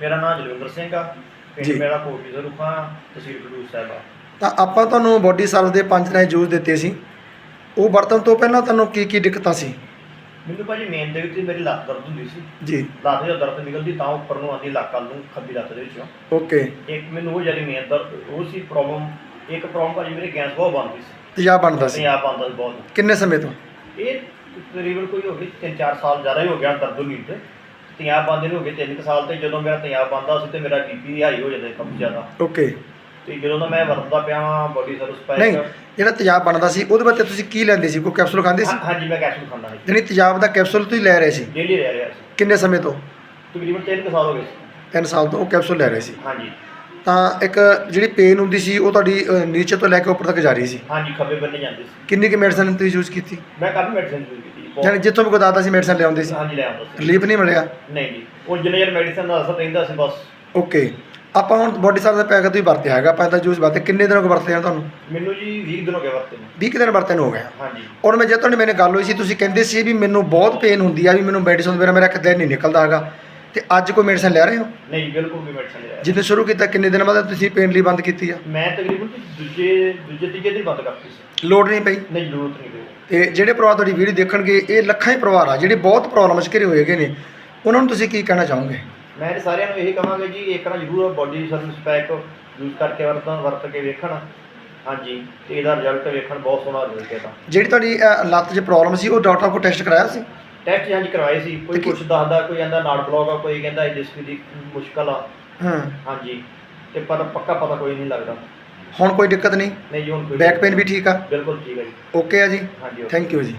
ਮੇਰਾ ਨਾਮ ਜਲਵਿੰਦਰ ਸਿੰਘ ਆ ਜੀ। ਪਿੰਡ ਮੇਰਾ ਕੋਟੀ ਸਰੂਖਾ ਤਹਿਸੀਲ ਖਡੂਰ ਸਾਹਿਬ ਆ। ਤਾਂ ਆਪਾਂ ਤੁਹਾਨੂੰ ਬੋਡੀ ਸਰਵ ਦੇ ਪੰਜ ਤਰ੍ਹਾਂ ਦੇ ਜੂਸ ਦਿੱਤੇ ਸੀ। ਉਹ ਵਰਤਣ ਤੋਂ ਪਹਿਲਾਂ ਤੁਹਾਨੂੰ ਕੀ ਕੀ ਦਿੱਕਤਾਂ ਸੀ? ਮੈਨੂੰ ਭਾਜੀ ਮੇਨ ਦੇ ਵਿੱਚ ਮੇਰੀ ਲੱਤ ਦਰਦ ਹੁੰਦੀ ਸੀ। ਜੀ। ਲੱਤ ਜਦੋਂ ਦਰਦ ਨਿਕਲਦੀ ਤਾਂ ਉੱਪਰ ਨੂੰ ਆਉਂਦੀ ਲੱਕ ਵੱਲ ਨੂੰ ਖੱਬੀ ਲੱਤ ਦੇ ਵਿੱਚੋਂ। ਓਕੇ। ਇੱਕ ਮੈਨੂੰ ਉਹ ਜਿਹੜੀ ਮੇਨ ਦਰਦ ਉਹ ਸੀ ਪ੍ਰੋਬਲਮ ਇੱਕ ਪ੍ਰੋਬਲਮ ਭਾਜੀ ਮੇਰੇ ਗੈਸ ਬਹੁਤ ਬਣਦੀ ਸੀ। ਤੇਜ਼ਾਬ ਬਣਦਾ ਸੀ। ਪੰਜਾਬ ਆਉਂਦਾ ਸੀ ਬਹੁਤ। ਕਿੰਨੇ ਸਮੇਂ ਤੋਂ? ਇਹ ਤਕਰੀਬਨ ਕੋਈ ਹੋ ਗਈ 3-4 ਸਾਲ ਜ਼ਿਆਦਾ ਹੀ ਹੋ ਗਿਆ ਦਰਦ ਨਹੀਂ ਤੇ। ਤਿਆਬ ਬੰਦੇ ਨੂੰ ਹੋ ਗਏ 3 ਸਾਲ ਤੇ ਜਦੋਂ ਮੇਰਾ ਤਿਆਬ ਬੰਦਾ ਸੀ ਤੇ ਮੇਰਾ ਬੀਪੀ ਹਾਈ ਹੋ ਜਾਂਦਾ ਕਾਫੀ ਜ਼ਿਆਦਾ। ਓਕੇ। ਤੇ ਜਦੋਂ ਦਾ ਮੈਂ ਵਰਤਦਾ ਪਿਆ ਹਾਂ ਬੋਡੀ ਸਰਵਿਸ ਨਹੀਂ ਪੈਕ ਜਿਹੜਾ ਤੇਜ਼ਾਬ ਬਣਦਾ ਸੀ ਉਹਦੇ ਵਾਸਤੇ ਤੁਸੀਂ ਕੀ ਲੈਂਦੇ ਸੀ? ਕੋਈ ਕੈਪਸੂਲ ਖਾਂਦੇ ਸੀ? ਹਾਂਜੀ ਮੈਂ ਕੈਪਸੂਲ ਖਾਂਦਾ ਸੀ। ਜਿਹੜੀ ਤੇਜ਼ਾਬ ਦਾ ਕੈਪਸੂਲ ਤੁਸੀਂ ਲੈ ਰਹੇ ਸੀ? ਡੇਲੀ ਰਹਿ ਰਿਹਾ ਸੀ। ਕਿੰਨੇ ਸਮੇਂ ਤੋਂ? ਤਕਰੀਬਨ 3 ਸਾਲ ਹੋ ਗਏ ਸੀ। 3 ਸਾਲ ਤੋਂ ਉਹ ਕੈਪਸੂਲ ਲੈ ਰਹੇ ਸੀ। ਹਾਂਜੀ। ਤਾਂ ਇੱਕ ਜਿਹੜੀ ਪੇਨ ਹੁੰਦੀ ਸੀ ਉਹ ਤੁਹਾਡੀ ਅ, ਨੀਚੇ ਤੋਂ ਲੈ ਕੇ ਉੱਪਰ ਤੱਕ ਜਾ ਰਹੀ ਸੀ? ਹਾਂਜੀ ਖੱਬੇ ਬੰਨੇ ਜਾਂਦੇ ਸੀ। ਕਿੰਨੀ ਕਿ ਮੈਡੀਸਨ ਤੁਸੀਂ ਯੂਜ਼ ਕੀਤੀ? ਮੈਂ ਕਾਫੀ ਮੈਡੀਸਿਨ ਯੂਜ਼ ਕੀਤੀ। ਯਾਨੀ ਜਿੱਥੋਂ ਵੀ ਕੋਈ ਦੱਸਦਾ ਸੀ ਮੈਡੀਸਨ ਲਿਆਉਂਦੇ ਸੀ। ਹਾਂਜੀ ਲੈ ਆਉਂਦਾ ਸੀ। ਰਿਲੀਫ ਨਹੀਂ ਮਿਲਿਆ? ਨਹੀਂ ਜੀ। ਉਹ ਜਿੰਨੇ ਜਰ ਮੈਡੀਸਿਨ ਦਾ ਅਸਰ ਰਹਿੰਦਾ ਸੀ ਬਸ। ਓਕੇ ਆਪਾਂ ਹੁਣ ਬੋਡੀ ਸਰਵ ਦਾ ਪੈਕ ਤੁਸੀਂ ਵਰਤਿਆ ਹੈਗਾ ਆਪਾਂ ਤਾਂ ਜੂਸ ਵਰਤੇ ਕਿੰਨੇ ਦਿਨ ਹੋ ਗਏ ਵਰਤੇ ਆ ਤੁਹਾਨੂੰ? ਮੈਨੂੰ ਜੀ 20 ਦਿਨ ਹੋ ਗਏ ਵਰਤੇ ਨੂੰ। 20 ਕੁ ਦਿਨ ਵਰਤੇ ਨੂੰ ਹੋ ਗਿਆ। ਹਾਂਜੀ। ਔਰ ਮੈਂ ਜਦ ਤੁਹਾਡੀ ਮੈਨੇ ਗੱਲ ਹੋਈ ਸੀ ਤੁਸੀਂ ਕਹਿੰਦੇ ਸੀ ਵੀ ਮੈਨੂੰ ਬਹੁਤ ਪੇਨ ਹੁੰਦੀ ਆ ਵੀ ਮੈਨੂੰ ਮੈਡੀਸਨ ਬਿਨਾਂ ਮੇਰਾ ਦਿਨ ਨਹੀਂ ਨਿਕਲਦਾ ਹੈਗਾ। ਤੇ ਅੱਜ ਕੋਈ ਮੈਡੀਸਨ ਲੈ ਰਹੇ ਹੋ? ਨਹੀਂ ਬਿਲਕੁਲ ਵੀ ਮੈਡੀਸਿਨ ਲਿਆ ਜਿੱਥੇ ਸ਼ੁਰੂ ਕੀਤਾ ਕਿੰਨੇ ਦਿਨ ਬਾਅਦ ਤੁਸੀਂ ਪੇਨ ਲਈ ਬੰਦ ਕੀਤੀ ਆ? ਮੈਂ ਤਕਰੀਬਨ ਦੂਜੇ ਦੂਜੇ ਤੀਜੇ ਦਿਨ ਬੰਦ ਕਰਤੀ ਸੀ। ਲੋੜ ਨਹੀਂ ਪਈ? ਨਹੀਂ ਜ਼ਰੂਰਤ ਨਹੀਂ ਪਈ। ਤੇ ਜਿਹੜੇ ਪਰਿਵਾਰ ਤੁਹਾਡੀ ਵੀਡੀਓ ਦੇਖਣਗੇ ਇਹ ਲੱਖਾਂ ਹੀ ਪਰਿਵਾਰ ਆ ਜਿਹੜੇ ਬਹੁਤ ਪ੍ਰੋਬਲਮਸ ਘਿਰੇ ਹੋਏ ਹੈਗੇ ਨੇ ਉਹਨਾਂ ਨੂੰ ਤੁਸੀਂ ਕੀ ਕਹਿਣਾ ਚਾਹੋਗੇ? ਮੈਂ ਤੇ ਸਾਰਿਆਂ ਨੂੰ ਇਹੀ ਕਹਾਂਗਾ ਜੀ ਇੱਕ ਨਾ ਜ਼ਰੂਰ ਬੋਡੀ ਸਰਵਿਸ ਪੈਕ ਯੂਜ਼ ਕਰਕੇ ਵਰਤਣ ਵਰਤ ਕੇ ਵੇਖਣ। ਹਾਂਜੀ ਤੇ ਇਹਦਾ ਰਿਜ਼ਲਟ ਵੇਖਣ ਬਹੁਤ ਸੋਹਣਾ ਰਿਜ਼ਲਟ ਹੈ ਤਾਂ। ਜਿਹੜੀ ਤੁਹਾਡੀ ਅ, ਲੱਤ 'ਚ ਪ੍ਰੋਬਲਮ ਸੀ ਉਹ ਡਾਕਟਰ ਕੋਲ ਟੈਸਟ ਕਰਾਇਆ ਸੀ? ਟੈਸਟ ਹਾਂਜੀ ਕਰਵਾਏ ਸੀ ਕੋਈ ਕੁਝ ਦੱਸਦਾ ਕੋਈ ਕਹਿੰਦਾ ਨਾੜ ਬਲੌਕ ਆ ਕੋਈ ਕਹਿੰਦਾ ਡਿਸਕ ਦੀ ਮੁਸ਼ਕਲ ਆ। ਹਾਂ। ਹਾਂਜੀ। ਤੇ ਪਰ ਪੱਕਾ ਪਤਾ ਕੋਈ ਨਹੀਂ ਲੱਗਦਾ। ਹੁਣ ਕੋਈ ਦਿੱਕਤ ਨਹੀਂ? ਨਹੀਂ ਜੀ ਹੁਣ ਕੋਈ ਬੈਕ ਪੇਨ ਵੀ ਠੀਕ ਆ? ਬਿਲਕੁਲ ਠੀਕ ਹੈ ਜੀ। ਓਕੇ ਆ ਜੀ। ਹਾਂਜੀ। ਥੈਂਕ ਯੂ ਜੀ।